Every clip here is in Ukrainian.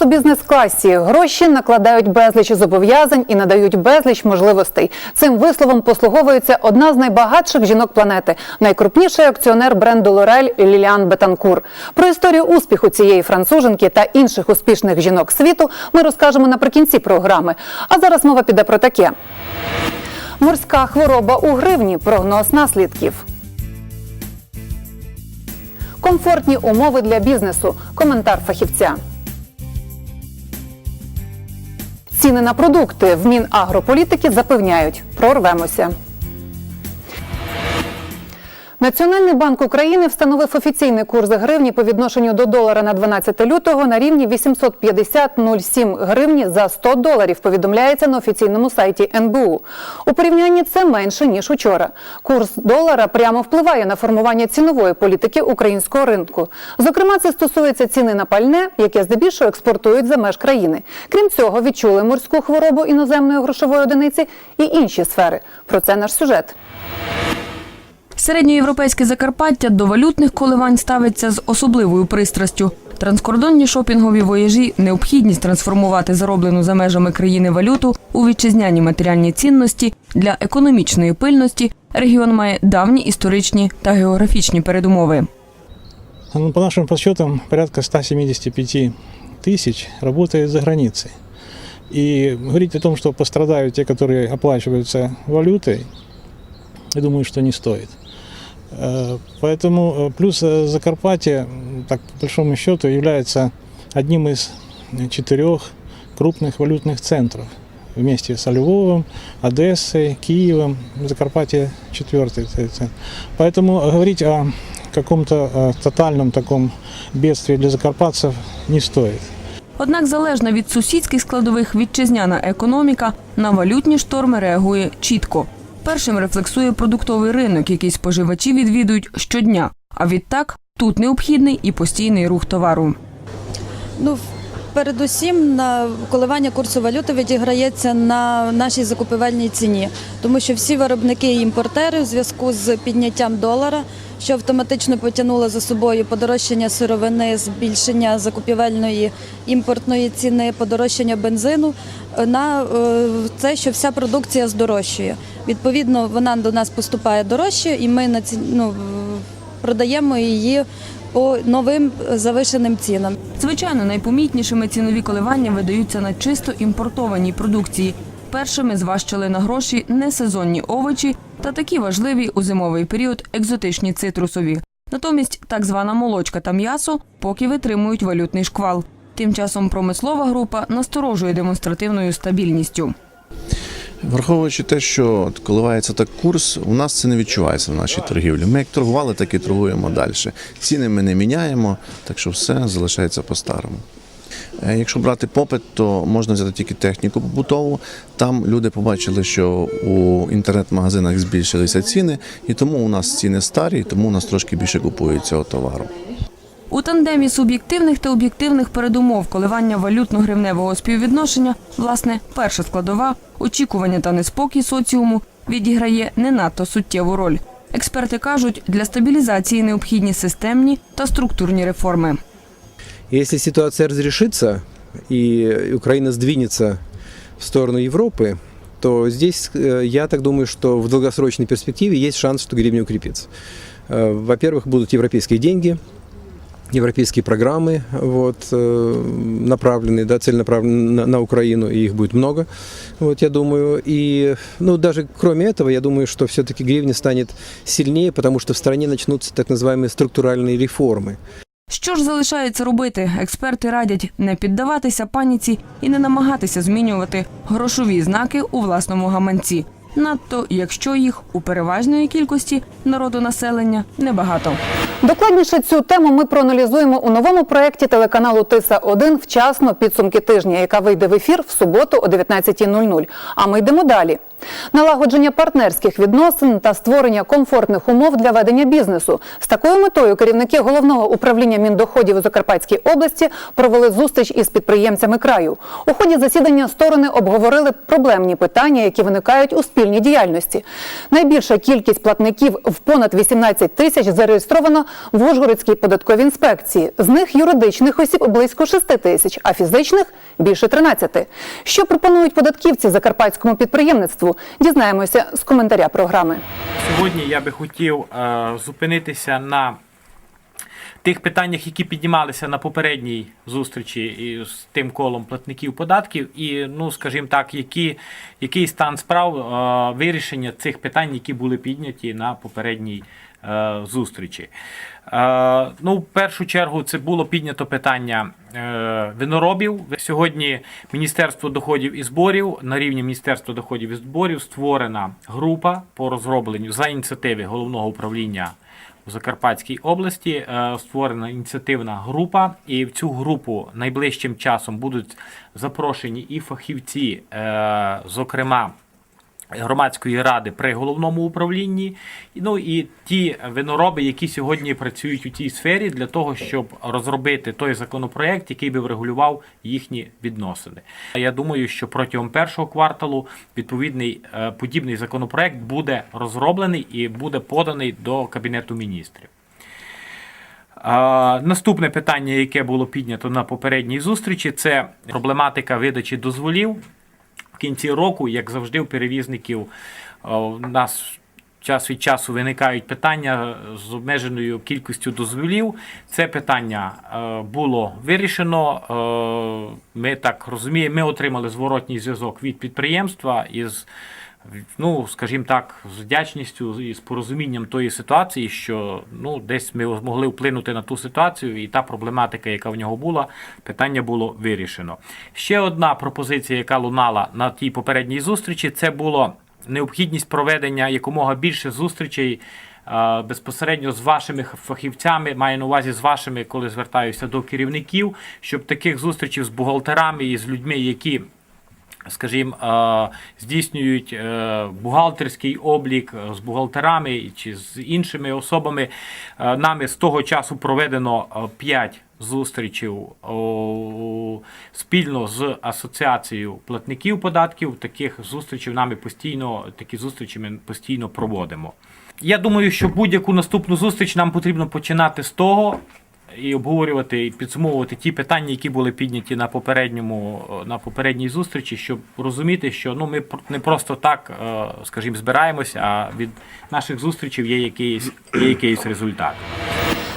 У бізнес-класі. Гроші накладають безліч зобов'язань і надають безліч можливостей. Цим висловом послуговується одна з найбагатших жінок планети, найкрупніший акціонер бренду Лорель Ліліан Бетанкур. Про історію успіху цієї француженки та інших успішних жінок світу ми розкажемо наприкінці програми. А зараз мова піде про таке: морська хвороба у гривні. Прогноз наслідків. Комфортні умови для бізнесу. Коментар фахівця. Ціни на продукти в Мінагрополітики запевняють, прорвемося. Національний банк України встановив офіційний курс гривні по відношенню до долара на 12 лютого на рівні 850,07 гривні за 100 доларів. Повідомляється на офіційному сайті НБУ. У порівнянні це менше ніж учора. Курс долара прямо впливає на формування цінової політики українського ринку. Зокрема, це стосується ціни на пальне, яке здебільшого експортують за меж країни. Крім цього, відчули морську хворобу іноземної грошової одиниці і інші сфери. Про це наш сюжет. Середньоєвропейське Закарпаття до валютних коливань ставиться з особливою пристрастю. Транскордонні шопінгові вояжі необхідність трансформувати зароблену за межами країни валюту у вітчизняні матеріальні цінності для економічної пильності. Регіон має давні історичні та географічні передумови. Ну, по нашим подсчетам, порядка 175 тысяч работает за границей. И говорить о том, что пострадают те, которые оплачиваются валютой, я думаю, что не стоит. Э, Поэтому э, плюс э, Закарпатье, м, так по большому счету, является одним из четырех крупных валютных центров. Вместе с Львовом, Одессой, Киевом, Закарпатье четвертый ц- центр. Поэтому говорить о каком-то э, тотальном таком бедствии для закарпатцев не стоит. Однак залежна від сусідських складових вітчизняна економіка на валютні шторми реагує чітко. Першим рефлексує продуктовий ринок, який споживачі відвідують щодня. А відтак тут необхідний і постійний рух товару. Ну, передусім, на коливання курсу валюти відіграється на нашій закупівельній ціні, тому що всі виробники і імпортери у зв'язку з підняттям долара, що автоматично потягнуло за собою подорожчання сировини, збільшення закупівельної імпортної ціни, подорожчання бензину, е, на е, це, що вся продукція здорожчує. Відповідно, вона до нас поступає дорожче, і ми на ці, ну, продаємо її по новим е, завишеним цінам. Звичайно, найпомітнішими цінові коливання видаються на чисто імпортованій продукції. Першими зважчили на гроші несезонні овочі та такі важливі у зимовий період екзотичні цитрусові. Натомість так звана молочка та м'ясо поки витримують валютний шквал. Тим часом промислова група насторожує демонстративною стабільністю. Враховуючи те, що коливається так курс, у нас це не відчувається в нашій торгівлі. Ми як торгували, так і торгуємо далі. Ціни ми не міняємо, так що все залишається по-старому. Е, Якщо брати попит, то можна взяти тільки техніку побутову. Там люди побачили, що у інтернет-магазинах збільшилися ціни, і тому у нас ціни старі, і тому у нас трошки більше купують цього товару. У тандемі суб'єктивних та об'єктивних передумов коливання валютно-гривневого співвідношення, власне, перша складова, очікування та неспокій соціуму відіграє не надто суттєву роль. Експерти кажуть, для стабілізації необхідні системні та структурні реформи. Если ситуация разрешится и Украина сдвинется в сторону Европы, то здесь э, я так думаю, что в долгосрочной перспективе есть шанс, что гривня укрепится. Э, Во-первых, будут европейские деньги, европейские программы вот, э, направленные, да, целенаправленные на, на Украину, и их будет много, вот, я думаю. И ну, даже кроме этого, я думаю, что все-таки гривня станет сильнее, потому что в стране начнутся так называемые структуральные реформы. Що ж залишається робити? Експерти радять не піддаватися паніці і не намагатися змінювати грошові знаки у власному гаманці. Надто якщо їх у переважної кількості народу населення небагато. Докладніше цю тему ми проаналізуємо у новому проєкті телеканалу Тиса 1 вчасно підсумки тижня, яка вийде в ефір в суботу о 19.00. А ми йдемо далі. Налагодження партнерських відносин та створення комфортних умов для ведення бізнесу. З такою метою керівники головного управління міндоходів у Закарпатській області провели зустріч із підприємцями краю. У ході засідання сторони обговорили проблемні питання, які виникають у суспільній діяльності. Найбільша кількість платників в понад 18 тисяч зареєстровано в Ужгородській податковій інспекції. З них юридичних осіб близько 6 тисяч, а фізичних більше 13. Що пропонують податківці закарпатському підприємництву? Дізнаємося з коментаря програми. Сьогодні я би хотів е, зупинитися на тих питаннях, які піднімалися на попередній зустрічі із тим колом платників податків, і, ну, скажімо так, які, який стан справ е, вирішення цих питань, які були підняті на попередній е, зустрічі. Е, ну, в першу чергу, це було піднято питання е, виноробів. Сьогодні Міністерство доходів і зборів на рівні Міністерства доходів і зборів створена група по розробленню за ініціативи головного управління у Закарпатській області. е, Створена ініціативна група, і в цю групу найближчим часом будуть запрошені і фахівці, е, зокрема громадської ради при головному управлінні, ну і ті винороби, які сьогодні працюють у цій сфері, для того, щоб розробити той законопроект, який би врегулював їхні відносини. Я думаю, що протягом першого кварталу відповідний е, подібний законопроект буде розроблений і буде поданий до кабінету міністрів. Наступне питання, яке було піднято на попередній зустрічі, це проблематика видачі дозволів. Кінці року, як завжди, у перевізників е, у нас час від часу виникають питання з обмеженою кількістю дозволів. Це питання е, було вирішено. Е, Ми так розуміємо, ми отримали зворотній зв'язок від підприємства із. Ну, скажімо так, з вдячністю і з порозумінням тої ситуації, що ну десь ми змогли вплинути на ту ситуацію, і та проблематика, яка в нього була, питання було вирішено. Ще одна пропозиція, яка лунала на тій попередній зустрічі, це було необхідність проведення якомога більше зустрічей. Безпосередньо з вашими фахівцями, маю на увазі з вашими, коли звертаюся до керівників, щоб таких зустрічей з бухгалтерами і з людьми, які скажімо, е, здійснюють е, бухгалтерський облік е, з бухгалтерами чи з іншими особами. Е, Нами з того часу проведено 5 зустрічей спільно з асоціацією платників податків. Таких зустрічей нами постійно, такі зустрічі ми постійно проводимо. Я думаю, що будь-яку наступну зустріч нам потрібно починати з того, і обговорювати і підсумовувати ті питання, які були підняті на попередньому на попередній зустрічі, щоб розуміти, що ну ми не просто так, е, скажімо, збираємося, а від наших зустрічей є якийсь, є якийсь результат.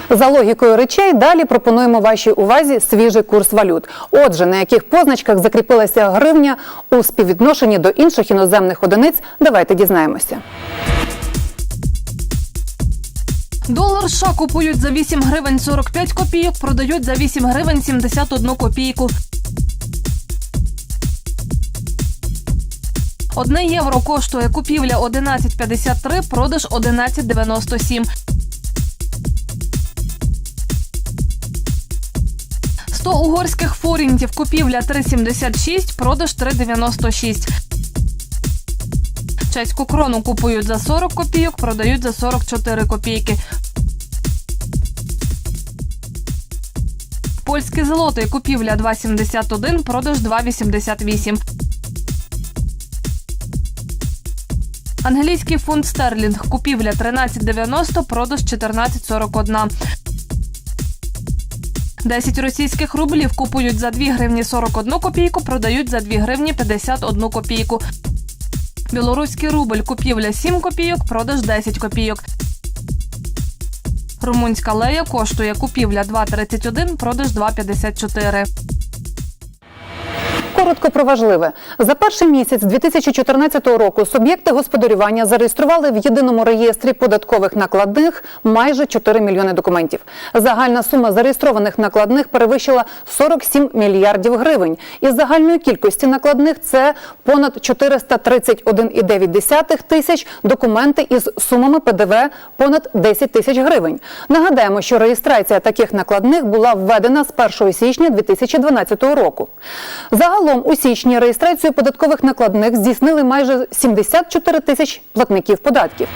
За логікою речей, далі пропонуємо вашій увазі свіжий курс валют. Отже, на яких позначках закріпилася гривня у співвідношенні до інших іноземних одиниць, давайте дізнаємося. Долар США купують за 8 гривень 45 копійок, продають за 8 гривень 71 копійку. Одне євро коштує купівля 11,53, продаж 11,97. 100 угорських форінтів купівля 3,76, продаж 3,96. Чеську крону купують за 40 копійок, продають за 44 копійки. Польський злотий купівля 2,71, продаж 2,88. Англійський фунт стерлінг купівля 13,90, продаж 14,41. 10 російських рублів купують за 2 гривні 41 копійку, продають за 2 гривні 51 копійку. Білоруський рубль купівля 7 копійок, продаж 10 копійок. Румунська лея коштує купівля 2,31, продаж 2,54. Коротко про важливе. За перший місяць 2014 року суб'єкти господарювання зареєстрували в єдиному реєстрі податкових накладних майже 4 мільйони документів. Загальна сума зареєстрованих накладних перевищила 47 мільярдів гривень. Із загальної кількості накладних це понад 431,9 тисяч документи із сумами ПДВ понад 10 тисяч гривень. Нагадаємо, що реєстрація таких накладних була введена з 1 січня 2012 року. Загалом у січні реєстрацію податкових накладних здійснили майже 74 тисяч платників податків.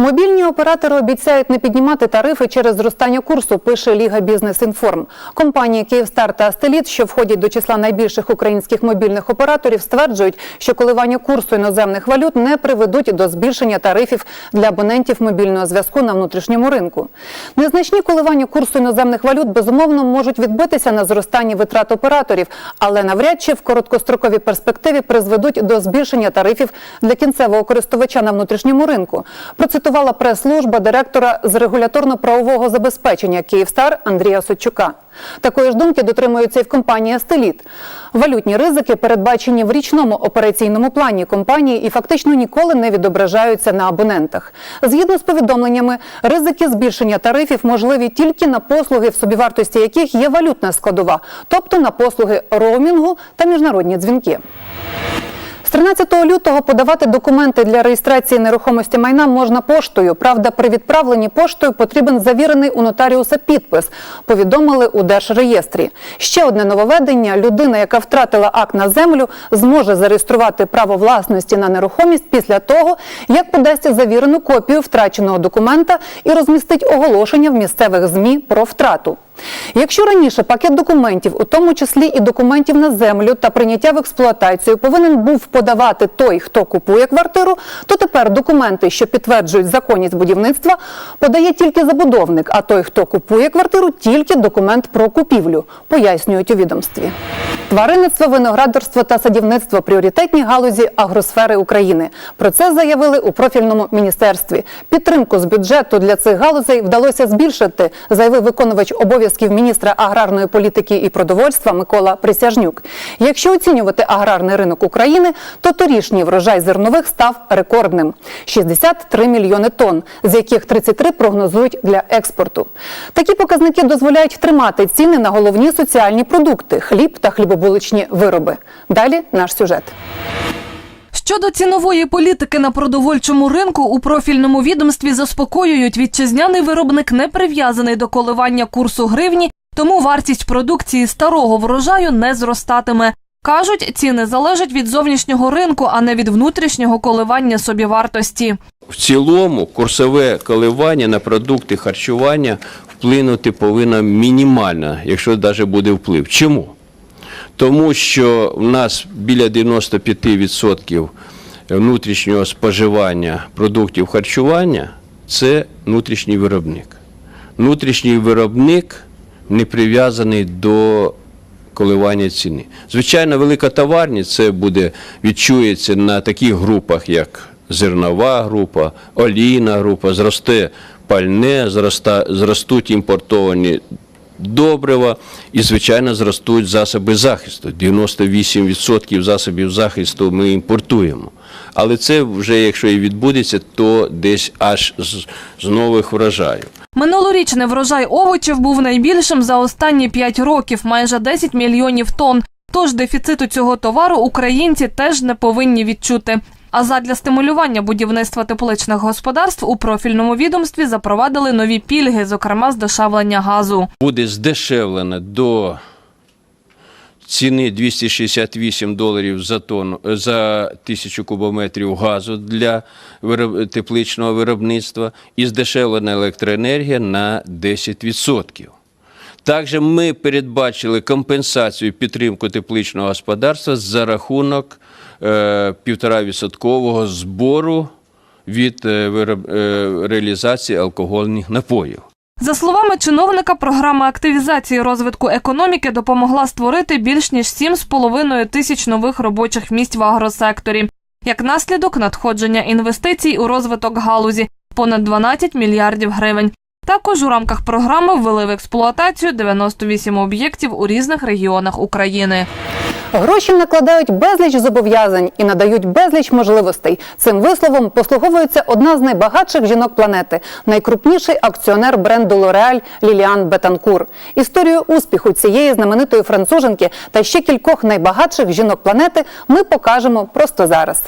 Мобільні оператори обіцяють не піднімати тарифи через зростання курсу, пише Ліга Бізнес Інформ. Компанії Київстар та Астеліт, що входять до числа найбільших українських мобільних операторів, стверджують, що коливання курсу іноземних валют не приведуть до збільшення тарифів для абонентів мобільного зв'язку на внутрішньому ринку. Незначні коливання курсу іноземних валют безумовно можуть відбитися на зростанні витрат операторів, але навряд чи в короткостроковій перспективі призведуть до збільшення тарифів для кінцевого користувача на внутрішньому ринку. Процитувала прес-служба директора з регуляторно-правового забезпечення Київстар Андрія Сочука. Такої ж думки дотримуються і в компанії Астеліт. Валютні ризики передбачені в річному операційному плані компанії і фактично ніколи не відображаються на абонентах. Згідно з повідомленнями, ризики збільшення тарифів можливі тільки на послуги, в собівартості яких є валютна складова, тобто на послуги роумінгу та міжнародні дзвінки. З 13 лютого подавати документи для реєстрації нерухомості майна можна поштою. Правда, при відправленні поштою потрібен завірений у нотаріуса підпис. Повідомили у Держреєстрі. Ще одне нововведення: людина, яка втратила акт на землю, зможе зареєструвати право власності на нерухомість після того, як подасть завірену копію втраченого документа і розмістить оголошення в місцевих змі про втрату. Якщо раніше пакет документів, у тому числі і документів на землю та прийняття в експлуатацію, повинен був подавати той, хто купує квартиру, то тепер документи, що підтверджують законність будівництва, подає тільки забудовник, а той, хто купує квартиру, тільки документ про купівлю, пояснюють у відомстві. Тваринництво, виноградарство та садівництво пріоритетні галузі агросфери України. Про це заявили у профільному міністерстві. Підтримку з бюджету для цих галузей вдалося збільшити, заявив виконувач обов'язків міністра аграрної політики і продовольства Микола Присяжнюк. Якщо оцінювати аграрний ринок України, то торішній врожай зернових став рекордним 63 мільйони тонн, з яких 33 прогнозують для експорту. Такі показники дозволяють тримати ціни на головні соціальні продукти хліб та хлібобуличні вироби. Далі наш сюжет. Щодо цінової політики на продовольчому ринку у профільному відомстві заспокоюють вітчизняний виробник не прив'язаний до коливання курсу гривні, тому вартість продукції старого врожаю не зростатиме. Кажуть, ціни залежать від зовнішнього ринку, а не від внутрішнього коливання собівартості. В цілому курсове коливання на продукти харчування вплинути повинно мінімально, якщо навіть буде вплив. Чому? Тому що в нас біля 95% внутрішнього споживання продуктів харчування це внутрішній виробник. Внутрішній виробник не прив'язаний до коливання ціни. Звичайно, велика товарність це буде відчується на таких групах, як зернова група, олійна група, зросте пальне, зроста, зростуть імпортовані добрива і, звичайно, зростуть засоби захисту. 98% засобів захисту ми імпортуємо. Але це вже, якщо і відбудеться, то десь аж з, нових врожаїв. Минулорічний врожай овочів був найбільшим за останні 5 років, майже 10 мільйонів тонн. Тож дефіциту цього товару українці теж не повинні відчути. А задля стимулювання будівництва тепличних господарств у профільному відомстві запровадили нові пільги, зокрема здешевлення газу. буде здешевлено до ціни 268 доларів за тонну за тисячу кубометрів газу для тепличного виробництва і здешевлена електроенергія на 10%. Також ми передбачили компенсацію підтримку тепличного господарства за рахунок е, 1,5% збору від е, е, реалізації алкогольних напоїв. За словами чиновника, програма активізації розвитку економіки допомогла створити більш ніж 7,5 тисяч нових робочих місць в агросекторі. Як наслідок надходження інвестицій у розвиток галузі понад 12 мільярдів гривень. Також у рамках програми ввели в експлуатацію 98 об'єктів у різних регіонах України. Гроші накладають безліч зобов'язань і надають безліч можливостей. Цим висловом послуговується одна з найбагатших жінок планети, найкрупніший акціонер бренду Лореаль Ліліан Бетанкур. Історію успіху цієї знаменитої француженки та ще кількох найбагатших жінок планети ми покажемо просто зараз.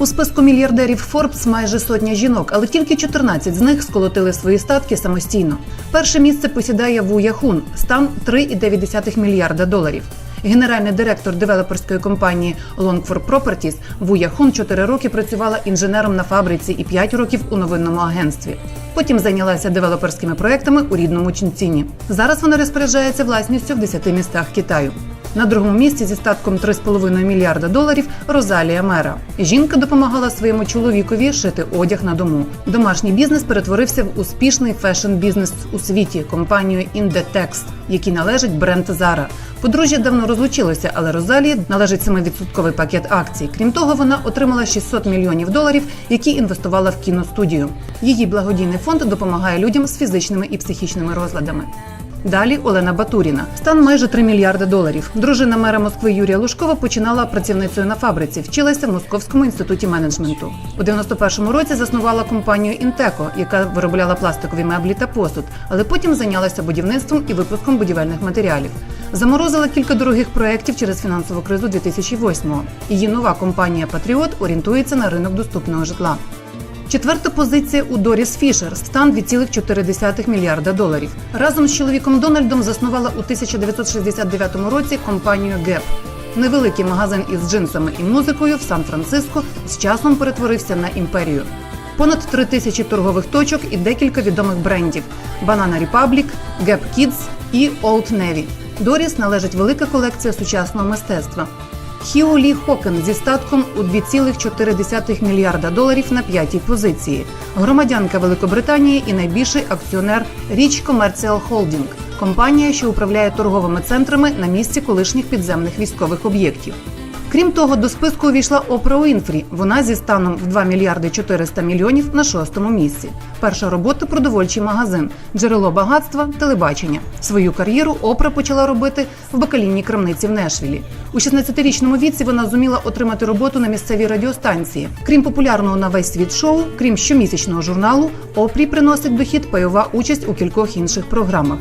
У списку мільярдерів Forbes майже сотня жінок, але тільки 14 з них сколотили свої статки самостійно. Перше місце посідає Ву Яхун, стан 3,9 мільярда доларів. Генеральний директор девелоперської компанії Longfor Properties Вуя Хун 4 роки працювала інженером на фабриці і 5 років у новинному агентстві. Потім зайнялася девелоперськими проектами у рідному Чунціні. Зараз вона розпоряджається власністю в 10 містах Китаю. На другому місці зі статком 3,5 мільярда доларів Розалія Мера. Жінка допомагала своєму чоловікові шити одяг на дому. Домашній бізнес перетворився в успішний фешн-бізнес у світі компанію Inditex, якій належить бренд Zara. Подружжя давно розлучилося, але Розалії належить 7% пакет акцій. Крім того, вона отримала 600 мільйонів доларів, які інвестувала в кіностудію. Її благодійний фонд допомагає людям з фізичними і психічними розладами. Далі Олена Батуріна. Стан майже 3 мільярди доларів. Дружина мера Москви Юрія Лужкова починала працівницею на фабриці, вчилася в Московському інституті менеджменту. У 91-му році заснувала компанію Інтеко, яка виробляла пластикові меблі та посуд, але потім зайнялася будівництвом і випуском будівельних матеріалів. Заморозила кілька дорогих проєктів через фінансову кризу 2008-го. Її нова компанія Патріот орієнтується на ринок доступного житла. Четверта позиція у Доріс Фішер стан 2,4 мільярда доларів. Разом з чоловіком Дональдом заснувала у 1969 році компанію Gap. Невеликий магазин із джинсами і музикою в Сан-Франциско з часом перетворився на імперію. Понад три тисячі торгових точок і декілька відомих брендів: Banana Republic, Gap Kids і Old Navy. Доріс належить велика колекція сучасного мистецтва. Хіо Лі Хокен зі статком у 2,4 мільярда доларів на п'ятій позиції. Громадянка Великобританії і найбільший акціонер Річ Commercial Holding – компанія, що управляє торговими центрами на місці колишніх підземних військових об'єктів. Крім того, до списку увійшла Опра Уінфрі. Вона зі станом в 2 мільярди 400 мільйонів на шостому місці. Перша робота продовольчий магазин, джерело багатства, телебачення. Свою кар'єру Опра почала робити в бакалійній крамниці в Нешвілі. У 16-річному віці вона зуміла отримати роботу на місцевій радіостанції. Крім популярного на весь світ шоу, крім щомісячного журналу, Опрі приносить дохід пайова участь у кількох інших програмах.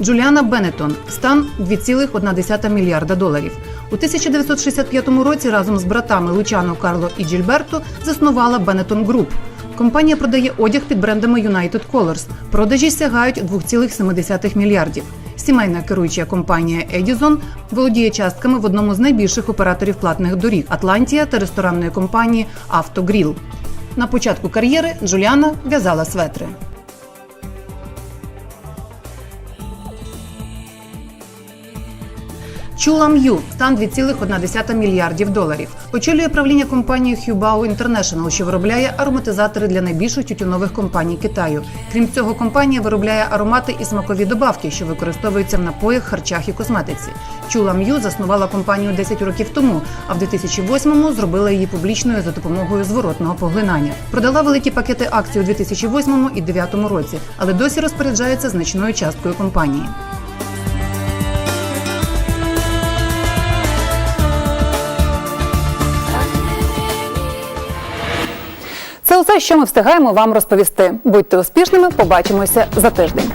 Джуліана Беннетон стан 2,1 мільярда доларів. У 1965 році разом з братами Лучано Карло і Джільберто заснувала Benetton Group. Компанія продає одяг під брендами United Colors. Продажі сягають 2,7 мільярдів. Сімейна керуюча компанія Edison володіє частками в одному з найбільших операторів платних доріг Атлантія та ресторанної компанії Автогріл. На початку кар'єри Джуліана в'язала светри. Чула М'ю стан 2,1 мільярдів доларів. Очолює правління компанії Hubao International, що виробляє ароматизатори для найбільших тютюнових компаній Китаю. Крім цього, компанія виробляє аромати і смакові добавки, що використовуються в напоях, харчах і косметиці. Чула М'ю заснувала компанію 10 років тому, а в 2008-му зробила її публічною за допомогою зворотного поглинання. Продала великі пакети акцій у 2008 і 2009 році, але досі розпоряджається значною часткою компанії. Це що ми встигаємо вам розповісти. Будьте успішними, побачимося за тиждень.